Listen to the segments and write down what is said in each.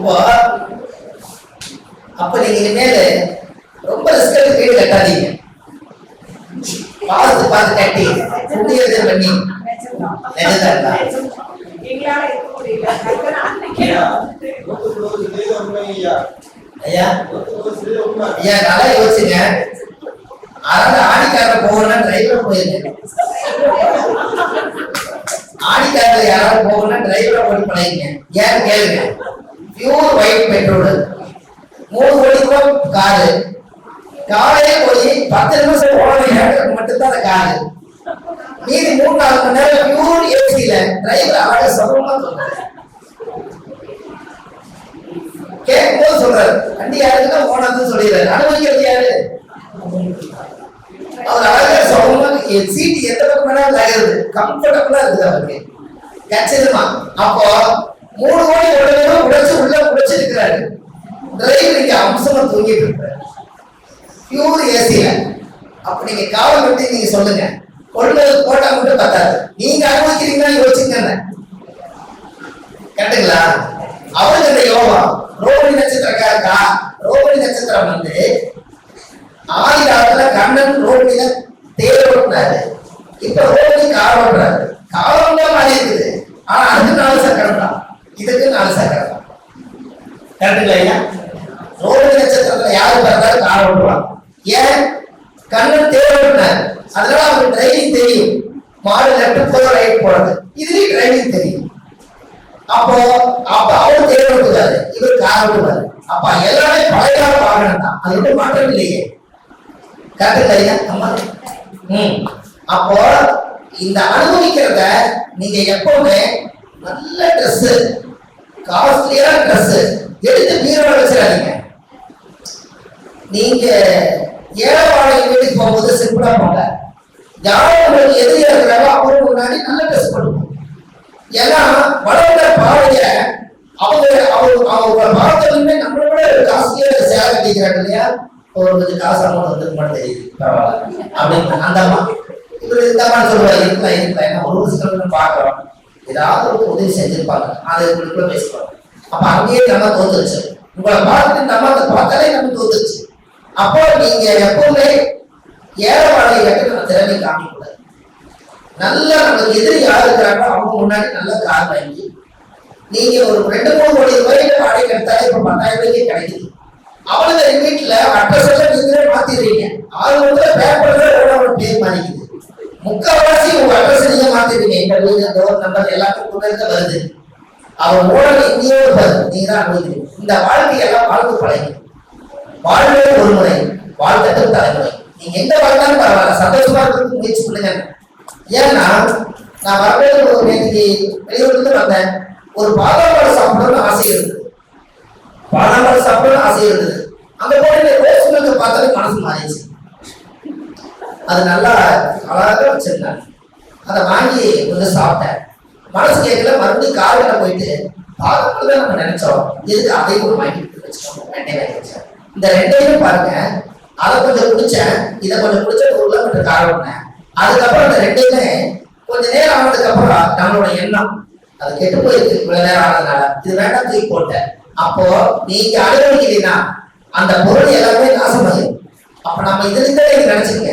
இப்போ அப்ப நீங்க இனிமேல் ரொம்ப ரிஸ்க் எடுத்து வீடு கட்டாதீங்க. பார்த்து பார்த்து கட்டி புண்ணியத்தை பண்ணி ஐயா. ஐயா. நல்லா யோசிச்சுங்க அதாவது ஆடிக்கார போகணும்னா டிரைவர் போயிருங்க ஆடிக்காரில் யாராவது போகணும்னா டிரைவரை ஓடி பழகிங்க. ஏன்னு கேளுங்க. Pure white petrol. மூணு கோடி ரூபாய் காரு. காலையிலே போய் பத்து நிமிஷம் போன இடத்துக்கு மட்டும்தான் அந்த காரு. மீதி மூணு நாலு மணி நேரம் பியூர் ஏசியில டிரைவர் அழகாக சமமா சொல்றாரு. கேட்கும்போது சொல்றாரு வண்டி யாருக்குன்னா போனதுன்னு சொல்லிடுறாரு. அனுபவிக்கிறது யாரு? அவர் அழகா சுகமா சீட் எந்த பக்கம் வேணாலும் நகருது. கம்ஃபர்டபுளா இருக்குது அவருக்கு. கச்சிதமா அப்போ மூணு கோடி உடனே உடைச்சு உள்ள உடைச்சு இருக்கிறாரு டிரைவர் இங்க அம்சமா தூங்கிட்டு இருக்காரு. பியூர் ஏசியில அப்ப நீங்க காவல் பற்றி நீங்க சொல்லுங்க. கொண்டு போட்டா மட்டும் பத்தாது. நீங்க அனுபவிக்கிறீங்களா யோசிச்சுங்க கரெக்டுங்களா அவருக்கு இந்த யோகம் ரோகிணி நட்சத்திரக்காரக்கா ரோகிணி நட்சத்திரம் வந்து ஆதி காலத்துல கண்ணன் ரோகிணியில தேர் ஓட்டினாரு. இப்ப ரோகிணி கார் ஓட்டுறாரு. காலம் தான் மாறி இருக்குது. ஆனா அதுக்கு நாலு சக்கரம் தான் இதுக்கு நாலு சக்கரம் தான் கரெக்டுங்களா ஐயா ரோகிணி நட்சத்திரத்துல யாரு பிறந்தாலும் கார் ஓட்டுவாங்க ஏன்? கண்ணன் தேர் ஓட்டினார் அதனால அவருக்கு டிரைவிங் தெரியும். மாடு லெஃப்ட் போற ரைட் போறது. இதுலயும் டிரைவிங் தெரியும். அப்போ அப்ப அவர் தேவை ஓட்டுவாரு இவர் கார் ஓட்டுவாரு அப்ப எல்லாமே பழைய கால வாகனம் தான் அது ஒன்றும் மாற்றம் இல்லையே. கரெக்டு ஐயா அம்மா ம். அப்போ இந்த அனுபவிக்கிறத நீங்க எப்பவுமே நல்ல ட்ரெஸ் காஸ்ட்லியான ட்ரெஸ் எடுத்து பீரோட வச்சிடாதீங்க. நீங்க ஏழவாழை வீட்டுக்கு போகும்போது சிம்பிளா போங்க. யாரும் உங்களுக்கு எதிரியா இருக்கிறாரோ அவங்களுக்கு முன்னாடி நல்ல ட்ரெஸ் பண்ணுவோம் ஏன்னா வளர்ந்த பாடைய அவங்க அவங்க அவங்க பார்த்ததுமே நம்மளை விட காசுக்கே சேலை கட்டிக்கிறாங்க இல்லையா? ஒரு கொஞ்சம் காசு அமௌண்ட் வந்து மட்டும் தெரியுது பரவாயில்ல. அப்படின்னு அந்த அம்மா. இவர் இந்த மாதிரி இருக்கலாம் இருக்கலாம். ஏன்னா ஒரு வருஷத்துல பார்க்குறோம். ஏதாவது ஒரு உதவி செஞ்சிருப்பாங்க. அதை உங்களுக்குள்ள பேசுவாங்க அப்ப அங்கேயே நம்ம தோத்துருச்சு உங்களை பார்த்து நம்ம அதை பார்த்தாலே நம்ம தோத்துருச்சு அப்போ நீங்க எப்பவுமே ஏழை வாழை நம்ம திறமை காமிக்கூடாது நல்லா நமக்கு எதிரி யார் இருக்கிறாங்களோ அவங்க முன்னாடி நல்ல கார் வாங்கி நீங்க ஒரு ரெண்டு மூணு கோடி ரூபாயில வாடகை எடுத்தாலே இப்ப பத்தாயிரம் ரூபாய்க்கு கிடைக்குது. அவ்வளவு வீட்டுல அட்ரஸ் நீங்களே மாத்திடுறீங்க. ஆறு வந்து பேப்பர்ல ஒரு பேர் மாறிக்குது முக்கால்வாசி உங்க அட்ரஸ் நீங்க மாத்திடுறீங்க எங்க வீடு டோர் நம்பர் எல்லாத்துக்கும் கூட வருது. அவன் ஊழல் எங்கேயோ இருப்பாரு தான் அனுபவிக்கிறீங்க இந்த வாழ்க்கையெல்லாம் வாழ்க்கை பழகி. வாழ்வே ஒரு முறை வாழ்க்கட்டும் தலைமுறை. நீங்க எந்த வாழ்ந்தாலும் பரவாயில்ல. சந்தோஷமா இருக்கிறதுக்கு முயற்சி பண்ணுங்க. ஏன்னா நான் வரவேற்க ஒரு நேற்றுக்கு வெளியூர்லேருந்து வந்தேன். ஒரு பாதாம் பழம் சாப்பிடணும்னு ஆசை இருந்தது. பாதாம் பழம் சாப்பிடணும்னு ஆசை இருந்தது. அந்த போட்டு ரோஸ் மில்க் பார்த்தாலே மனசு மாறிடுச்சு. அது நல்லா அழகாக வச்சிருந்தாங்க. அதை வாங்கி கொஞ்சம் சாப்பிட்டேன். மனசு கேட்கல மறுபடியும் காலையில போயிட்டு பார்க்கும்போது தான் நம்ம நினைச்சோம். எதுக்கு அதையும் ஒரு வாங்கி வச்சுக்கோங்க ரெண்டையும் இந்த ரெண்டையும் பாருங்க. அதை கொஞ்சம் குடிச்சேன். இதை கொஞ்சம் குடிச்ச ஒரு கொஞ்சம் காரணம் பண்ணேன். அதுக்கப்புறம் இந்த ரெண்டையுமே கொஞ்ச நேரம் ஆனதுக்கு அப்புறம் நம்மளோட எண்ணம் அது கெட்டு போயிருக்கு இவ்வளவு நேரம் ஆனதுனால. இது வேண்டாம் தூக்கி போட்டேன். அப்போ நீங்க அனுபவிக்கிறீங்கன்னா அந்த பொருள் எல்லாமே நாசமாயிரும். அப்ப நம்ம இதுல இருந்தே நீங்க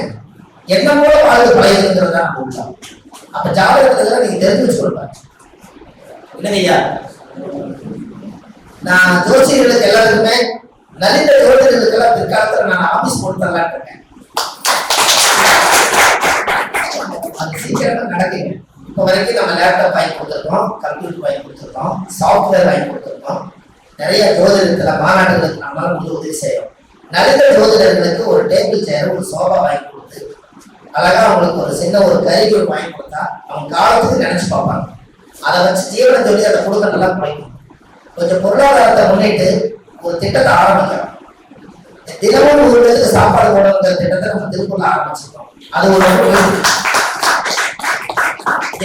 என்ன மூலம் வாழ்ந்து பழகிருக்கிறது தான் நம்ம அப்ப ஜாதகத்துல நீங்க தெரிஞ்சு வச்சுக்கொள்வாங்க இல்லைங்கய்யா நான் ஜோசியர்களுக்கு எல்லாருக்குமே நலிந்த ஜோதிடர்களுக்கெல்லாம் பிற்காலத்துல நான் ஆபீஸ் போட்டு தரலான்னு இருக்கேன். அது சீக்கிரமா நடக்குங்க. இப்போ வரைக்கும் நம்ம லேப்டாப் வாங்கி கொடுத்துருக்கோம் கம்ப்யூட்டர் வாங்கி கொடுத்துருக்கோம் சாஃப்ட்வேர் வாங்கி கொடுத்துருக்கோம். நிறைய ஜோதிடத்துல மாநாடுகளுக்கு நம்மளால முழு உதவி செய்யறோம். நலிந்த ஜோதிடர்களுக்கு ஒரு டேபிள் சேர் ஒரு சோபா வாங்கி கொடுத்து அழகா அவங்களுக்கு ஒரு சின்ன ஒரு கருவி வாங்கி கொடுத்தா அவங்க காலத்துக்கு நினைச்சு பார்ப்பாங்க. அதை வச்சு ஜீவனை தொழில் அதை கொடுக்க நல்லா குறைக்கும் கொஞ்சம் பொருளாதாரத்தை முன்னிட்டு ஒரு திட்டத்தை ஆரம்பிக்கிறோம் தினமும் ஒரு பேருக்கு சாப்பாடு போடுங்கிற திட்டத்தை நம்ம திருப்பூர்ல ஆரம்பிச்சிருக்கோம். அது ஒரு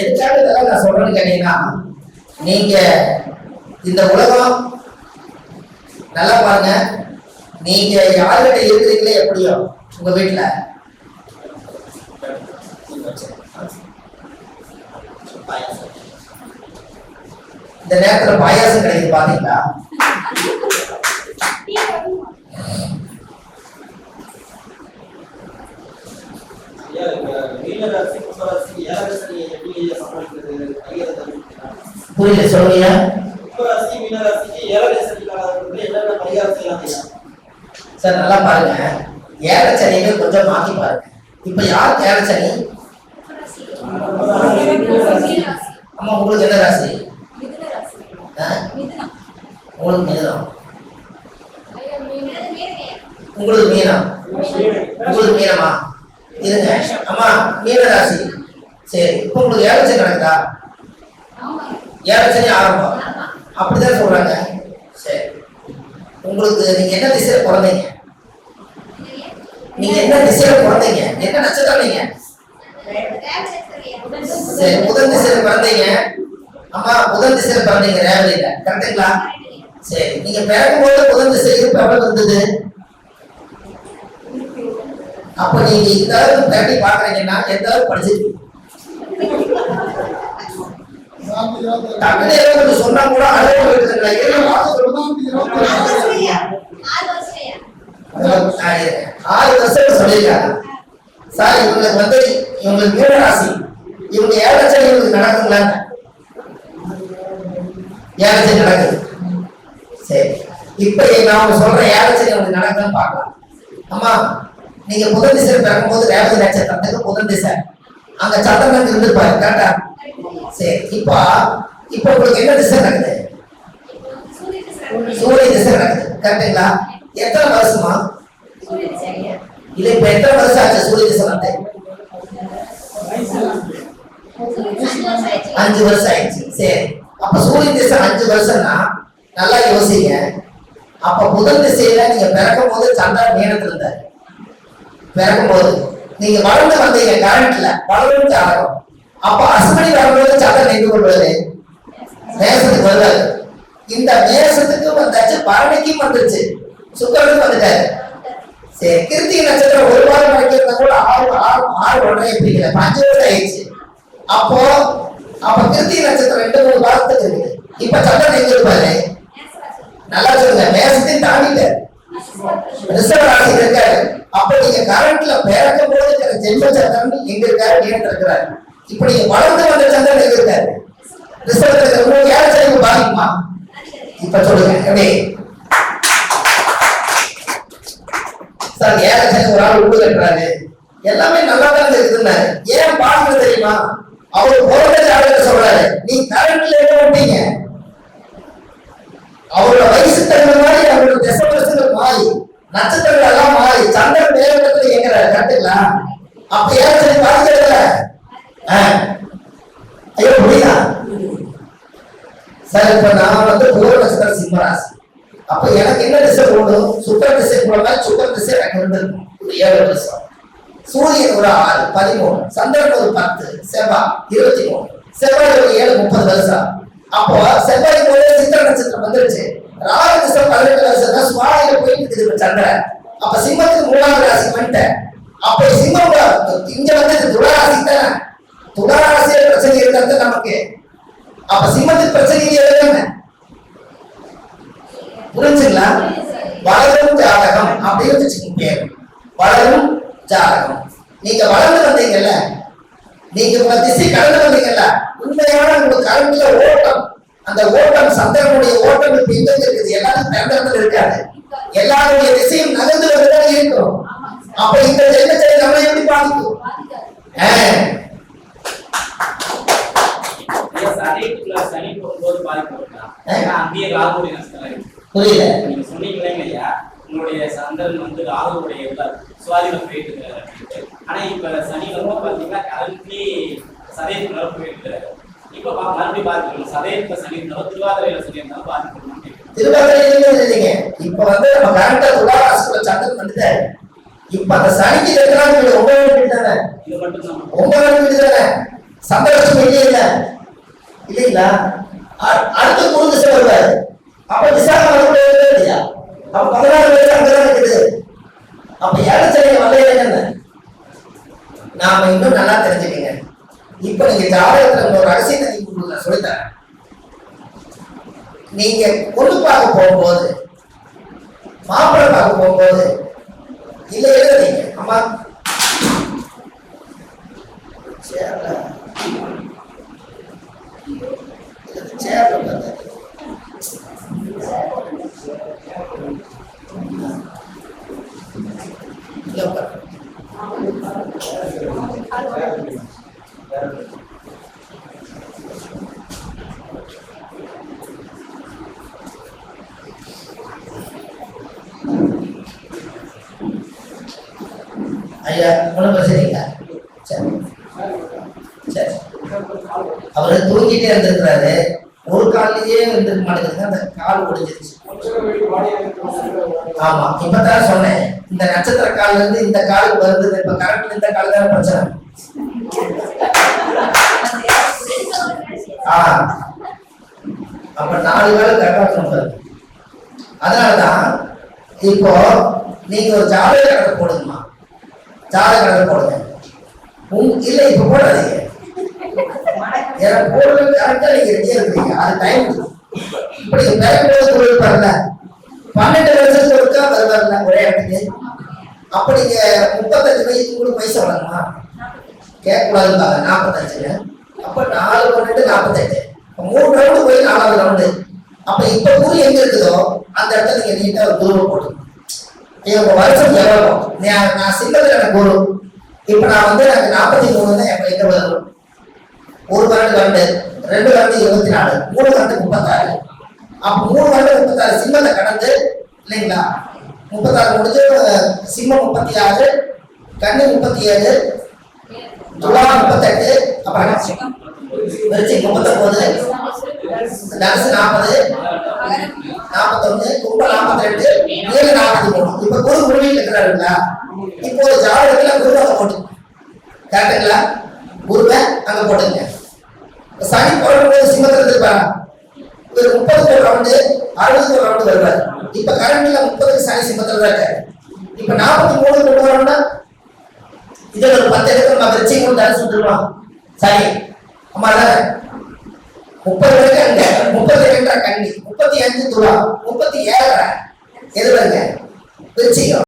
எதுக்காக இதெல்லாம் நான் சொல்றேன்னு கேட்டீங்கன்னா நீங்க இந்த உலகம் நல்லா பாருங்க. நீங்க யார்கிட்ட இருக்கிறீங்களே எப்படியோ உங்க வீட்டுல இந்த நேரத்துல பாயாசம் கிடைக்குது பாத்தீங்களா? புரியல சொல்லுங்க சார் நல்லா பாருங்க. ஏழச்சனின்னு கொஞ்சம் மாத்தி பாருங்க. இப்ப யாருக்கு ஏழச்சனி அம்மா உங்களுக்கு என்ன ராசி ஆ? உங்களுக்கு மிதனம் உங்களுக்கு மீனம் உங்களுக்கு மீனமா இருங்க அம்மா மீன ராசி சரி இப்போ உங்களுக்கு ஏழச்சனி நடக்குதா ஏழச்சனி ஆரம்பம் அப்படிதான் சொல்றாங்க சரி உங்களுக்கு நீங்க என்ன திசையில பிறந்தீங்க நீங்க என்ன திசையில பிறந்தீங்க என்ன நட்சத்திரம் நீங்க? சரி புதன் திசையில பிறந்தீங்க அம்மா புதன் திசையில பிறந்தீங்க ரேவதியில கரெக்டுங்களா சரி நீங்க பிறக்கும்போது புதன் திசை இருப்பு எவ்வளவு இருந்தது அப்ப நீங்க இந்த அளவுக்கு பேட்டி பாக்குறீங்கன்னா எந்த அளவுக்கு படிச்சிருக்கீங்க? தமிழ் சொன்னா கூட அழகு இருக்குதுங்களா ஏதோ வார்த்தை ஆறு வருஷம் சொல்லியிருக்காங்க சார் இவங்களுக்கு வந்து இவங்களுக்கு மீன ராசி இவங்க ஏழச்சனி இவங்களுக்கு நடக்குங்களா ஏழச்சனி நடக்குது. சரி இப்ப நான் சொல்றேன் ஏழச்சனி உங்களுக்கு நடக்குதுன்னு பார்க்கலாம் அம்மா நீங்க புதன் திசை பிறக்கும்போது ரேவதி நட்சத்திரத்துக்கு புதன் திசை அங்க சந்திரன் இருந்திருப்பாரு கரெக்டா சரி இப்போ இப்போ உங்களுக்கு என்ன திசை நடக்குது. சூரிய திசை நடக்குது கரெக்டுங்களா எத்தனை வருஷமா இல்ல இப்ப எத்தனை வருஷம் ஆச்சு? சூரிய திசை அஞ்சு வருஷம் ஆயிடுச்சு. சரி. அப்ப சூரிய திசை அஞ்சு வருஷம்னா நல்லா யோசிங்க. அப்ப முதல் திசையில நீங்க பிறக்கும் போது சந்திரன் மீனத்துல இருந்தாரு. பிறக்கும் போது நீங்க வளர்ந்து வந்தீங்க கரண்ட்ல வளர்ந்து ஆகும் அப்ப அஸ்வினி வரும்போது சந்திரன் எங்க கொள்வது மேசத்துக்கு வருவாரு. இந்த மேசத்துக்கு வந்தாச்சு பரணிக்கும் வந்துருச்சு. சுக்கரனுக்கு வந்துட்டாரு. சரி கிருத்திகை நட்சத்திரம் ஒரு வாரம் வரைக்கும் கூட ஆறு ஆறு ஆறு ஒன்றரை பிடிக்கல பஞ்சு வருஷம் ஆயிடுச்சு. அப்போ அப்ப கிருத்திகை நட்சத்திரம் ரெண்டு மூணு வாரத்துக்கு இருக்குது இப்ப சந்திரன் எங்க இருப்பாரு நல்லா சொல்லுங்க மேசத்தையும் தாண்டிட்டாரு. ரிசர்வ் ராசியில் இருக்காரு. அப்ப நீங்க கரண்ட்ல பிறக்கும் போது இருக்கிற ஜென்ம சந்திரன் எங்க இருக்காரு? நேரத்துல இருக்கிறாரு. இப்ப நீங்க வளர்ந்து வந்த சந்திரன் எங்க இருக்காரு? ரிசர்வ் இருக்கிற உங்களுக்கு யார் சரிவு பாதிக்குமா? இப்ப சொல்லுங்க எப்படி? தன் ஏகத்தை ஒரு ஆள் உண்டு கட்டுறாரு எல்லாமே நல்லா தான் இருக்குதுன்னாரு ஏன் பாருங்க தெரியுமா? அவரு போறத ஜாதகத்தை சொல்றாரு. நீ கரண்ட்ல என்ன மாட்டீங்க அவரோட வயசு தகுந்த மாதிரி அவரோட திசை வருஷங்கள் மாறி நட்சத்திரங்கள் எல்லாம் மாறி சந்திரன் மேலத்துல இடத்துல கட்டுங்களா அப்ப ஏகத்தை பாதிக்கிறதுல ஐயோ புரியுதா? சார் இப்ப நான் வந்து பூர்வ நட்சத்திரம் சிம்மராசி அப்ப எனக்கு என்ன திசை போகணும் சுக்கர திசை போனால் சுக்கர திசை எனக்கு இருந்திருக்கும் ஒரு ஏழு வருஷம் சூரியன் ஒரு ஆறு பதிமூணு சந்திரன் ஒரு பத்து செவ்வாய் இருபத்தி மூணு. செவ்வாய் ஒரு ஏழு முப்பது வருஷம் அப்போ செவ்வாய் போல சித்திர நட்சத்திரம் வந்துருச்சு. ராகு திசை பதினெட்டு வருஷம் தான் சுவாரியில போயிட்டு இருக்குது சந்திரன். அப்ப சிம்மத்துக்கு மூணாவது ராசி வந்துட்டேன். அப்ப சிம்மம் இங்க வந்து இது துளாராசி தானே? துளாராசியில பிரச்சனை இருக்கிறது நமக்கு. அப்ப சிம்மத்துக்கு பிரச்சனை இல்லையா புரிஞ்சுங்களா? வளரும் ஜாதகம் அப்படின்னு வச்சுக்கோங்க வளரும் ஜாதகம். நீங்க வளர்ந்து வந்தீங்கல்ல நீங்க உங்க திசை கடந்து வந்தீங்கல்ல உண்மையான உங்களுக்கு கரண்ட்ல ஓட்டம் அந்த ஓட்டம் சந்திரனுடைய ஓட்டம் இப்ப இங்க இருக்குது எல்லாரும் தண்டத்தில் இருக்காது. எல்லாருடைய திசையும் நகர்ந்து வந்துதான் இருக்கும். அப்ப இந்த ஜென்மத்தை நம்ம எப்படி பாதிக்கும்? ஆ, சனி போகும்போது பாதிப்பு. அங்கேயே ராகுடைய நஷ்டம் புரியல. நீங்க சொன்னீங்களே ஐயா உங்களுடைய சந்திரன் வந்து ராகுடைய சுவாதினம் போயிட்டு இருக்காரு. ஆனா இப்ப சனி வந்து பாத்தீங்கன்னா கரண்ட்லி சதயத்துக்குள்ள போயிட்டு இருக்காரு. இப்ப மறுபடியும் பாத்துக்கணும் சதயத்துல சனி இருந்தாலும் திருவாதிரையில சனி இருந்தாலும் பாதிக்கணும் திருவாதிரையிலுமே இல்லைங்க இப்ப வந்து நம்ம கரெக்டா துளாராசிக்குள்ள சந்திரன் வந்துட்டாரு. இப்ப அந்த சனிக்கு இருக்கிறாங்க ஒன்பது வீடு தானே? இது மட்டும் நம்ம ஒன்பது வீடு தானே? சந்திரலட்சுமி இல்லையா இல்ல? இல்லைங்களா? அடுத்து திசை வருவாரு. அப்ப விசாகம் வரக்கூடாது இல்லையா அப்ப பதினாறு பேர் அங்கதான் இருக்குது அப்ப ஏழை சனி வரலையா நாம இன்னும் நல்லா தெரிஞ்சுக்கங்க. இப்ப நீங்க ஜாதகத்துல ஒரு ரகசியத்தை நீங்க உங்களுக்கு நான் சொல்லித்தரேன். நீங்க பொண்ணு பார்க்க போகும்போது மாப்பிள்ளை பார்க்க போகும்போது இல்ல எழுதுறீங்க அம்மா. சரி ஐயா ஒன்றும் பிரச்சனை சரி. சரி. அவரு தூங்கிட்டே இருந்திருக்கிறாரு. ஒரு கால்லயே இருந்திருக்க மாட்டேங்குது அந்த கால் ஒடிஞ்சிருச்சு. ஆமா இப்பதான் சொன்னேன். இந்த நட்சத்திர கால்ல இருந்து இந்த காலுக்கு வருது இப்ப கரெக்ட் இந்த கால் தான் பிரச்சனை? ஆ. அப்ப நாலு காலம் கரெக்டா சொல்றாரு அதனாலதான் இப்போ நீங்க ஒரு ஜாதக கணக்கு போடுங்கம்மா. ஜாதகங்கள் போடுங்க. உங்க இல்ல இப்ப போடாதீங்க. எனக்கு போடுறது கரெக்டா நீங்க ரெடியா இருக்கீங்க அது டைம் இப்படி பேரும்போது தொழில் வரல. பன்னெண்டு வருஷத்துக்கு ஒருக்கா வருவார்ல ஒரே இடத்துக்கு. அப்ப நீங்க முப்பத்தஞ்சு வயசுக்கு கூட பைசா வரணுமா கேட்கக்கூடாதுப்பாங்க நாற்பத்தஞ்சுங்க. அப்ப நாலு பன்னெண்டு நாற்பத்தஞ்சு. மூணு ரவுண்டு போய் நாலாவது ரவுண்டு அப்ப இப்ப குரு எங்க இருக்குதோ அந்த இடத்துல நீங்க நீட்டா ஒரு போடுங்க போட்டு வருஷம் எவ்வளவு? நான் சிங்கத்தில் எனக்கு குரு இப்ப நான் வந்து எனக்கு நாற்பத்தி மூணு தான் எங்க எங்க வரும் ஒரு வருடம் ரெண்டு ரெண்டு வருடம் இருபத்தி நாலு மூணு வருடம் முப்பத்தாறு. அப்ப மூணு வருடம் முப்பத்தாறு சிம்மத்தை கடந்து இல்லைங்களா? முப்பத்தாறு முடிஞ்சு சிம்மம் முப்பத்தி ஆறு கன்னி முப்பத்தி ஏழு துலா முப்பத்தெட்டு அப்புறம் விருச்சி முப்பத்தொன்பது. தனுசு நாற்பது நாற்பத்தொன்னு கும்பம் நாற்பத்தி ரெண்டு ஏழு நாற்பத்தி மூணு. இப்ப குரு குருவியில் இருக்கிறாருங்களா? இப்போ ஒரு ஜாதகத்துல குரு அங்க போட்டு கரெக்டுங்களா குருவை அங்க போட்டுங்க. இப்ப சனி போடும்போது சிம்மத்துல இருப்பாரா ஒரு முப்பது ஒரு ரவுண்டு அறுபது ஒரு ரவுண்டு வருவார். இப்ப கரண்ட்ல முப்பதுக்கு சனி சிம்மத்துல தான் இருக்காரு. இப்ப நாற்பத்தி மூணு கொண்டு வரோம்னா இதுல ஒரு பத்து இடத்துல நம்ம விருச்சி கொண்டு தனுசு வந்துருவோம் சரி. ஆமா முப்பது வரைக்கும் அங்க முப்பத்தி ரெண்டரை கண்ணி முப்பத்தி அஞ்சு துலா முப்பத்தி ஏழரை. எது வருங்க? விருச்சிகம்.